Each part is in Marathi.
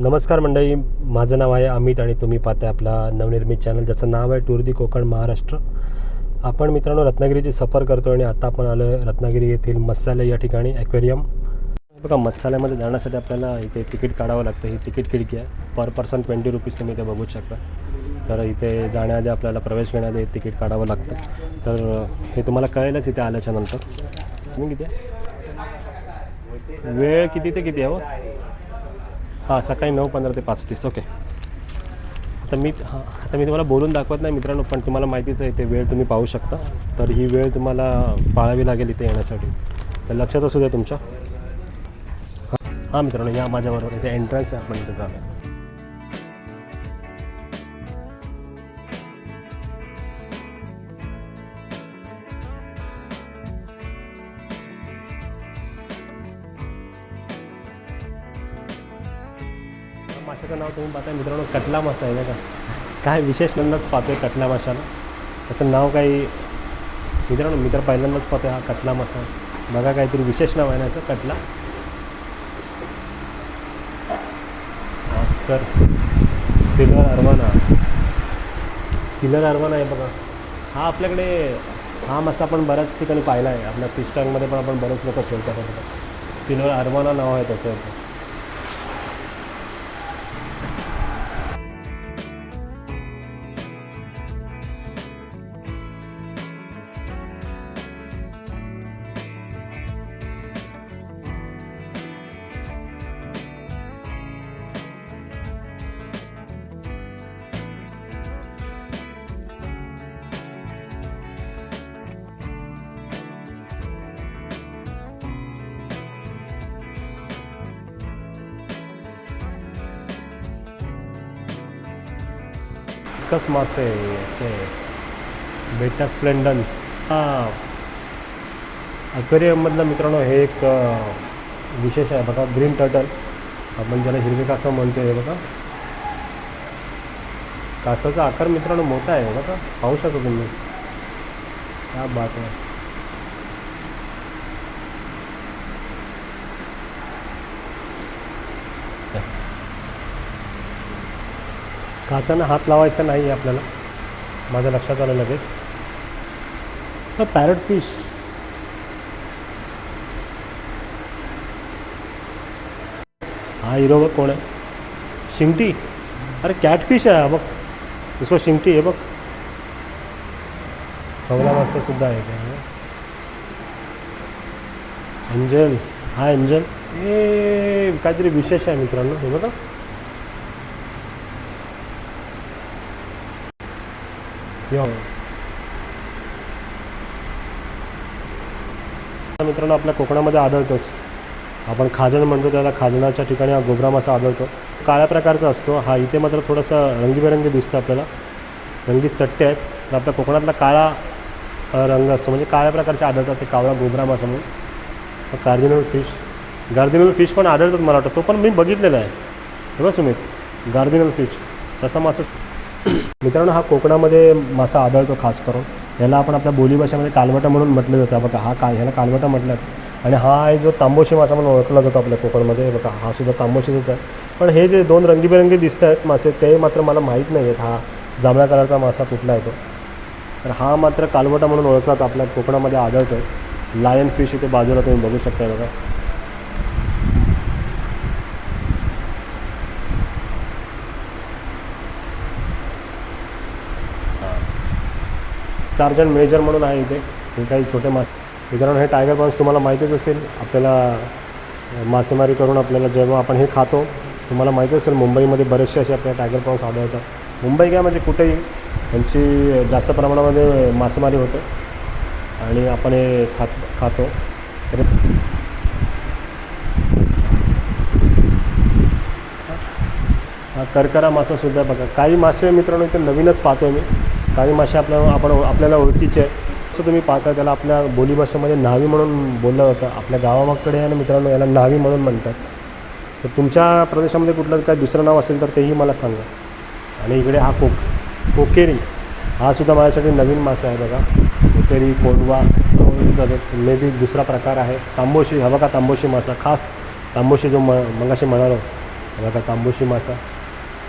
नमस्कार मंडळी माझं नाव आहे अमित आणि तुम्ही पाहताय आपला नवनिर्मित चॅनल ज्याचं नाव आहे टूर दी कोकण महाराष्ट्र. आपण मित्रांनो रत्नागिरीची सफर करतो आणि आता आपण आलो रत्नागिरी येथील मसाले या ठिकाणी ॲक्वेरियम बघा मसाल्यामध्ये जाण्यासाठी आपल्याला इथे तिकीट काढावं लागतं. ही तिकीट खिडकी आहे. पर पर्सन ट्वेंटी रुपीज तुम्ही इथे बघू शकता. तर इथे जाण्याआधी आपल्याला प्रवेश घेण्याआधी तिकीट काढावं लागतं. तर हे तुम्हाला कळेलच इथे आल्याच्यानंतर. तुम्ही किती वेळ किती ते किती आहे हो? हां सकाळी नऊ पंधरा ते पाच तीस ओके आता मी हां आता मी तुम्हाला बोलून दाखवत नाही मित्रांनो पण तुम्हाला माहितीच आहे ते वेळ तुम्ही पाहू शकता. तर ही वेळ तुम्हाला पाळावी लागेल इथे येण्यासाठी. तर लक्षात असू द्या तुमच्या. हां मित्रांनो या माझ्याबरोबर इथे एंट्रन्स आहे आपण इथे जाणार तुम्ही पाहताय मित्रांनो कटला मासा आहे का? काय विशेष नंदाच पाहतोय कटला माशाला. त्याचं नाव काही मित्रांनो मी तर पहिल्यांदाच पाहतोय हा कटला मासा. बघा काहीतरी विशेष नाव आहे ना याचं कटला. Oscar silver arowana. Silver arowana आहे बघा. हा आपल्याकडे हा मासा आपण बऱ्याच ठिकाणी पाहिला आहे. आपल्या फिश टँकमध्ये पण आपण बरेच लोक ठेवतात सिल्वर अर्वाना नाव आहे त्याचं. डिस्कस मासे ते बेटा स्प्लेंडन्स हा अक्वेरियममधलं मित्रांनो हे एक विशेष आहे बघा ग्रीन टर्टल आपण ज्याला हिरवे कासव म्हणतो हे बघा कासाचा आकार मित्रांनो मोठा आहे बघा पाहू शकता तुम्ही क्या बात आहे काचानं हात लावायचा नाही आहे आपल्याला. माझ्या लक्षात आलं लगेच. तर पॅरट फिश हा हिरो बघ कोण आहे. शिंगटी. अरे कॅटफिश आहे हा बघ. दुसरं शिंगटी आहे बघ. खवला मासा सुद्धा आहे का? अंजल हा अंजल ए काहीतरी विशेष आहे मित्रांनो. हे बघा. मित्रांनो आपल्या कोकणामध्ये आढळतोच आपण खाजण म्हणतो त्याला खाजणाच्या ठिकाणी हा गोबरा मासा आढळतो काळ्या प्रकारचा असतो. हा इथे मात्र थोडासा रंगीबेरंगी दिसतो आपल्याला. रंगीत चट्टे आहेत. तर आपल्या कोकणातला काळा रंग असतो. म्हणजे काळ्या प्रकारचे आढळतात ते कावळा गोबरा मासा म्हणून. Cardinal fish. गार्दिनल फिश पण आढळतात मला वाटतं. तो पण मी बघितलेला आहे. हे सुमित. गार्दिनल फिश. तसा मासा मित्रांनो हा कोकणामध्ये मासा आढळतो खास करून. याला आपण आपल्या बोलीभाषेमध्ये कालवटा म्हणून म्हटलं जातं. बघा हा का ह्याला कालवटा म्हटलं जातं. आणि हा आहे जो तांबोशी मासा म्हणून ओळखला जातो आपल्या कोकणमध्ये. बघा हा सुद्धा तांबोशीचाच आहे. पण हे जे दोन रंगीबेरंगी दिसत आहेत मासे ते मात्र मला माहीत नाही आहेत. हा जांभळ्या कलरचा मासा कुठला आहे तो. तर हा मात्र कालवटा म्हणून ओळखला जातो. आपल्या कोकणामध्ये आढळतोच लायन फिश इथे बाजूला तुम्ही बघू शकता बघा. सार्जन मेजर म्हणून आहे इथे. हे काही छोटे मासे मित्रांनो हे टायगर प्रॉन्स तुम्हाला माहितीच असेल. आपल्याला मासेमारी करून आपल्याला जेव्हा आपण हे खातो तुम्हाला माहिती असेल मुंबईमध्ये बरेचसे असे आपल्याला टायगर प्रॉन्स आढळतात. मुंबई काय म्हणजे कुठेही यांची जास्त प्रमाणामध्ये मासेमारी होते. आणि आपण हे खात खातो. तर हा करकरा मासासुद्धा बघा. काही मासे मित्रांनो इथे नवीनच पाहतो मी. काही मासे आपल्या आपण आपल्याला ओळखीचे आहे. असं तुम्ही पाहता त्याला आपल्या बोलीभाषेमध्ये न्हावी म्हणून बोललं जातं. आपल्या गावाकडे आणि मित्रांनो याला न्हावी म्हणून म्हणतात. तर तुमच्या प्रदेशामध्ये कुठलं काय दुसरं नाव असेल तर तेही मला सांगा. आणि इकडे हा कोक कोकेरी. हा सुद्धा माझ्यासाठी नवीन मासा आहे बघा. कोकेरी कोंडवा मे बी दुसरा प्रकार आहे. तांबोशी हा बघा तांबोशी मासा. खास तांबोशी जो म मगाशी म्हणालो. हे बघा तांबोशी मासा.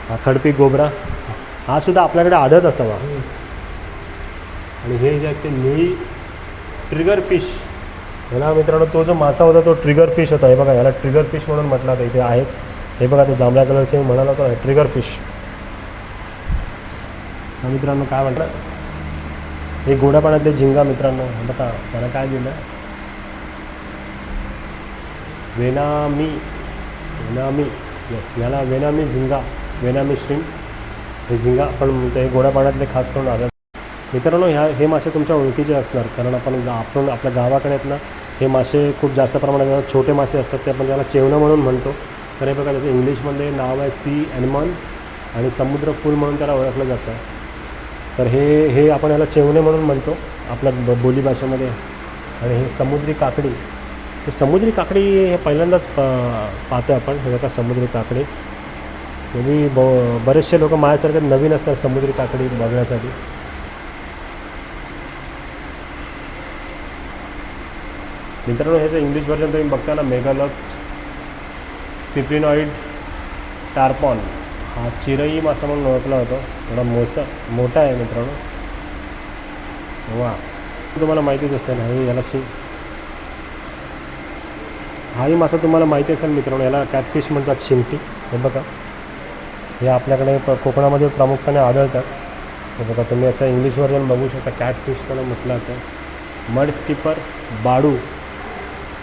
हा खडपी गोबरा. हा सुद्धा आपल्याकडे आढळत असावा. आणि हे जे आहे ते निळी ट्रिगर फिश ह्याला मित्रांनो तो जो मासा होता तो ट्रिगर फिश होता. हे बघा याला ट्रिगर फिश म्हणून म्हटलं होतं इथे आहेच. हे बघा ते जांभळ्या कलरचे म्हणाला होता ट्रिगर फिश मित्रांनो काय म्हटलं हे गोड्या पाण्यातले झिंगा मित्रांनो बघा त्याला काय दिलं? वेनामी वेनामी येस याला वेनामी झिंगा वेनामी श्रीम हे झिंगा आपण ते गोड्या पाण्यातले खास करून आलं मित्रांनो ह्या हे मासे तुमच्या ओळखीचे असणार. कारण आपण आपण आपल्या गावाकडे आहेत ना हे मासे खूप जास्त प्रमाणात छोटे मासे असतात ते आपण त्याला चेवणं म्हणून म्हणतो. तर हे बघा त्याचं इंग्लिशमध्ये नाव आहे सी ॲनिमॉन आणि समुद्र फुल म्हणून त्याला ओळखलं जातं. तर हे हे आपण याला चेवणे म्हणून म्हणतो आपल्या ब बोली भाषेमध्ये. आणि हे समुद्री काकडी. हे समुद्री काकडी हे पहिल्यांदाच प पाहतो आपण. हे बघा समुद्री काकडी. म्हणजे तुम्ही ब बरेचसे लोक माझ्यासारखे नवीन असतात समुद्री काकडी बघण्यासाठी. मित्रांनो ह्याचं इंग्लिश व्हर्जन तुम्ही बघता ना मेगालॉक सिप्रिनॉइड टार्पॉन हा चिरई मासा म्हणून ओळखला होता थोडा मोसा मोठा आहे मित्रांनो. वा. तुम्हाला माहितीच असेल हे याला शि हाही मासा तुम्हाला माहिती असेल मित्रांनो याला कॅटफिश म्हणतात शिंगटी हे बघा. हे आपल्याकडे प कोकणामध्ये प्रामुख्याने आढळतात. हे बघा तुम्ही याचं इंग्लिश व्हर्जन बघू शकता. कॅटफिश त्याला म्हटलं तर मड स्किपर बाडू.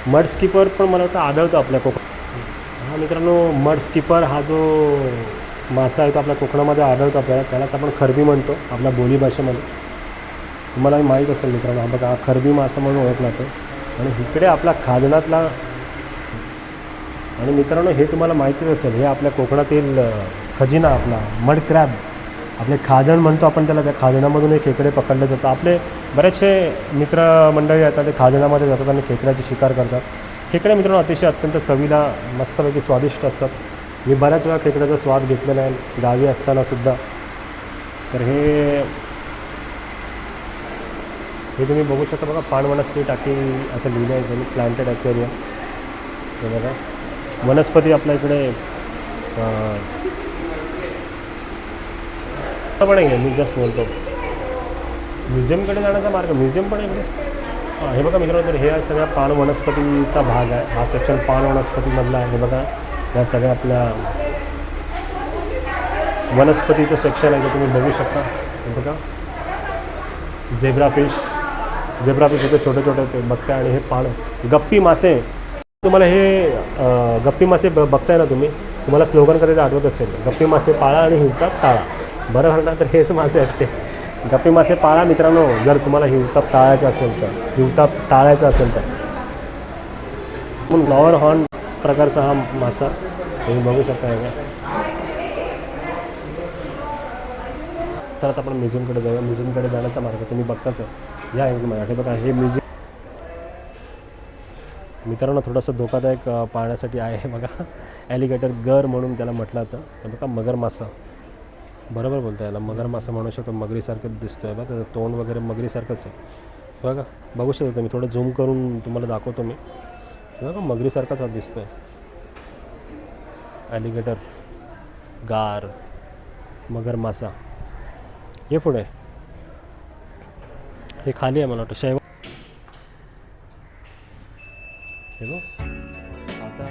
मड स्किपर पण मला वाटतं आढळतो आपल्या कोकण हा मित्रांनो मड स्किपर हा जो मासा आहे तो आपल्या कोकणामध्ये आढळतो आपल्याला. त्यालाच आपण खरबी म्हणतो आपल्या बोली भाषेमध्ये. तुम्हालाही माहीत असेल मित्रांनो हा बघा हा खरबी मासा म्हणून ओळखला तो आणि इकडे आपला खाजनातला आणि मित्रांनो हे तुम्हाला माहितीच असेल हे आपल्या कोकणातील खजिना आपला मड क्रॅब आपले खाजण म्हणतो आपण त्याला त्या खाजणामधून हे खेकडे पकडले जातात. आपले बरेचसे मित्रमंडळी येतात ते खाजणामध्ये जातात आणि खेकड्याची शिकार करतात. खेकडे मित्रांनो अतिशय अत्यंत चवीला मस्तपैकी स्वादिष्ट असतात. मी बऱ्याच वेळा खेकड्याचा स्वाद घेतलेला आहे. गावी असताना सुद्धा. तर हे हे तुम्ही बघू शकता बघा पाणवनस्पती टाकी असं लिहिलं आहे त्यांनी प्लांटेड ॲक्वेरियम हे बघा. वनस्पती आपल्या इकडे पण आहे मी जस्ट बोलतो. म्युझियमकडे जाण्याचा मार्ग म्युझियम पण आहे हां हे बघा मित्रांनो तर हे सगळ्या पान वनस्पतीचा भाग आहे. हा सेक्शन पान वनस्पतीमधला आहे. हे बघा या सगळ्या आपल्या वनस्पतीचं सेक्शन आहे जे तुम्ही बघू शकता. हे बघा. झेब्रा फिश झेब्रा फिश होते छोटे छोटे ते बघताय आणि हे पान. गप्पी मासे. तुम्हाला हे गप्पी मासे बघताय ना तुम्ही? तुम्हाला स्लोगन कधी आठवत असेल. गप्पी मासे पाळा आणि हिवताप टाळा. बरं म्हणणार तर हेच मासे आहेत ते. गप्पी मासे पाळा मित्रांनो जर तुम्हाला हिवताप टाळायचं असेल तर हिवताप टाळायचा असेल तर. पण ग्लॉवर हॉर्न प्रकारचा हा मासा तुम्ही बघू शकता का तर आता आपण म्युझियमकडे जाऊया. म्युझियमकडे जाण्याचा मार्ग तुम्ही बघताच आहे. या अँगलमध्ये हे बघा हे म्युझियम मित्रांनो थोडंसं धोकादायक पाहण्यासाठी आहे बघा. ॲलिगेटर गर म्हणून त्याला म्हटलं होतं बघा मगर मासा. बरोबर बोलतो याला मगर मासा म्हणू शकतो मगरीसारखं दिसतो आहे बा. त्याचं तोंड वगैरे मगरीसारखंच आहे. बघा बघू शकतो तुम्ही. थोडं झूम करून तुम्हाला दाखवतो मी. बघा मगरीसारखाच हा दिसतो आहे ॲलिगेटर गार मगर मासा हे पुढे. हे खाली आहे मला वाटतं. शैव हॅलो आता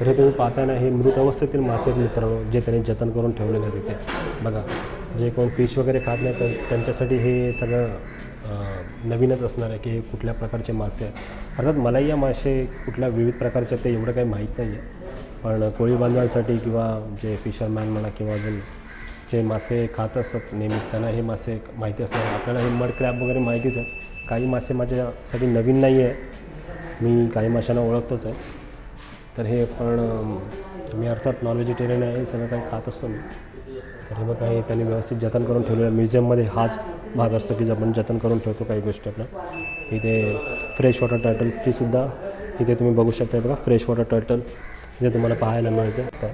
तर हे तुम्ही पाहताय ना हे मृत अवस्थेतील मासे आहेत मित्रांनो जे त्यांनी जतन करून ठेवलेले आहेत तिथे बघा जे कोण फिश वगैरे खात नाही तर त्यांच्यासाठी हे सगळं नवीनच असणार आहे की हे कुठल्या प्रकारचे मासे आहेत. अर्थात मलाही या मासे कुठल्या विविध प्रकारचे ते एवढं काही माहीत नाही आहे पण कोळी बांधवांसाठी किंवा जे फिशरमॅन म्हणा किंवा अजून जे मासे खात असतात नेहमीच त्यांना हे मासे माहिती असणार. आपल्याला हे मड क्रॅप वगैरे माहितीच आहे. काही मासे माझ्यासाठी नवीन नाही आहे मी काही माशांना ओळखतोच आहे. तर हे पण मी अर्थात नॉन व्हेजिटेरियन आहे सगळं काही खात असतो मी. तर हे मग काही त्यांनी व्यवस्थित जतन करून ठेवलेलं म्युझियममध्ये हाच भाग असतो की जे आपण जतन करून ठेवतो काही गोष्टी आपल्या. इथे फ्रेश वॉटर टर्टलची सुद्धा इथे तुम्ही बघू शकता बघा फ्रेश वॉटर टर्टल इथे तुम्हाला पाहायला मिळते. तर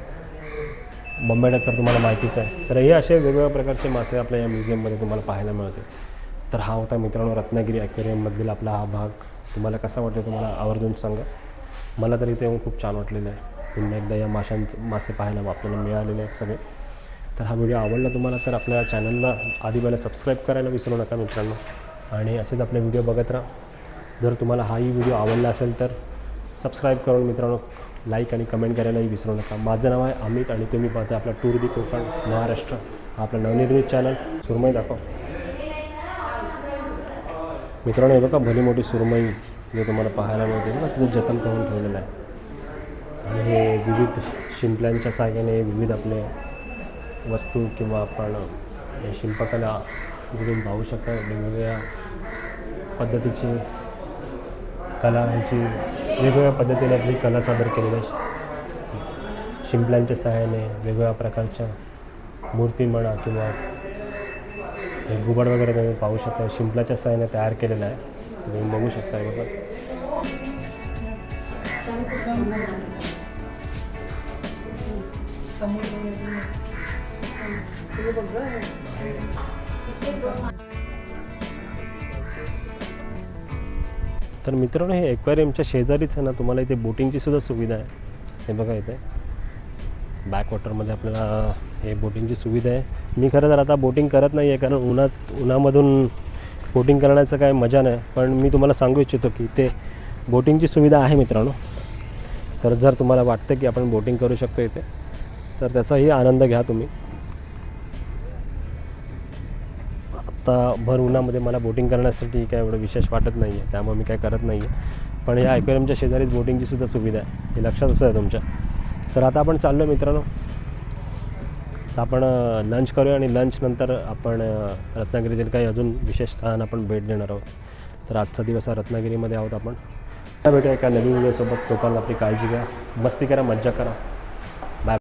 बॉम्बे डक्कर तुम्हाला माहितीच आहे. तर हे असे वेगवेगळ्या प्रकारचे मासे आपल्या या म्युझियममध्ये तुम्हाला पाहायला मिळते. तर हा होता मित्रांनो रत्नागिरी ॲक्वेरियममधील आपला हा भाग. तुम्हाला कसा वाटतो तुम्हाला आवर्जून सांगा. मला तर इथे येऊन खूप छान वाटलेलं आहे. पुन्हा एकदा या माशांचे मासे पाहायला आपल्याला मिळालेले आहेत सगळे. तर हा व्हिडिओ आवडला तुम्हाला तर आपल्या चॅनलला आधी पहिला सबस्क्राईब करायला विसरू नका मित्रांनो. आणि असेच आपले व्हिडिओ बघत राहा. जर तुम्हाला हाही व्हिडिओ आवडला असेल तर सबस्क्राईब करून मित्रांनो लाईक आणि कमेंट करायलाही विसरू नका. माझं नाव आहे अमित आणि तुम्ही पाहता आपला टूर दी कोकण महाराष्ट्र. आपलं आपला नवनिर्मित चॅनल सुरमई दाखव. मित्रांनो हे बघा भली मोठी सुरमई. जे तुम्हाला पाहायला मिळते ना तिचं जतन करून ठेवलेलं आहे. आणि हे विविध शिंपल्यांच्या साहाय्याने विविध आपले वस्तू किंवा आपण हे शिल्पकला जे तुम्ही पाहू शकता. वेगवेगळ्या पद्धतीची कला ह्याची वेगवेगळ्या पद्धतीने आपली कला सादर केलेली आहे. शिंपल्यांच्या सहाय्याने वेगवेगळ्या प्रकारच्या मूर्ती म्हणा किंवा हे घुबड वगैरे तुम्ही पाहू शकता. शिंपल्याच्या सहाय्याने तयार केलेलं आहे. तुम्ही बघू शकता बघा. तर मित्रांनो हे एक्वेरियमच्या शेजारीच आहे ना तुम्हाला इथे बोटिंगची सुद्धा सुविधा आहे. हे बघा इथे. बॅकवॉटरमध्ये आपल्याला हे बोटिंगची सुविधा आहे. मी खरं तर आता बोटिंग करत नाही आहे कारण उन्हात उन्हामधून बोटिंग करण्याचं काय मजा नाही पण मी तुम्हाला सांगू इच्छितो की ते बोटिंगची सुविधा आहे मित्रांनो. तर जर तुम्हाला वाटतं की आपण बोटिंग करू शकतो इथे तर त्याचाही आनंद घ्या तुम्ही. आत्ता भर उन्हामध्ये मला बोटिंग करण्यासाठी काय एवढं विशेष वाटत नाही आहे त्यामुळे मी काय करत नाही आहे पण या आय पी एमच्या शेजारीच बोटिंगची सुद्धा सुविधा आहे हे लक्षात असं आहे तुमच्या? तर आता आपण चाललो मित्रांनो. तर आपण लंच करूया आणि लंचनंतर आपण रत्नागिरीतील काही अजून विशेष स्थान आपण भेट देणार आहोत. तर आजचा दिवस हा रत्नागिरीमध्ये आहोत आपण. भेटूया एका नवीन व्हिडिओसोबत. लोकांना आपली काळजी घ्या. मस्ती करा मज्जा करा.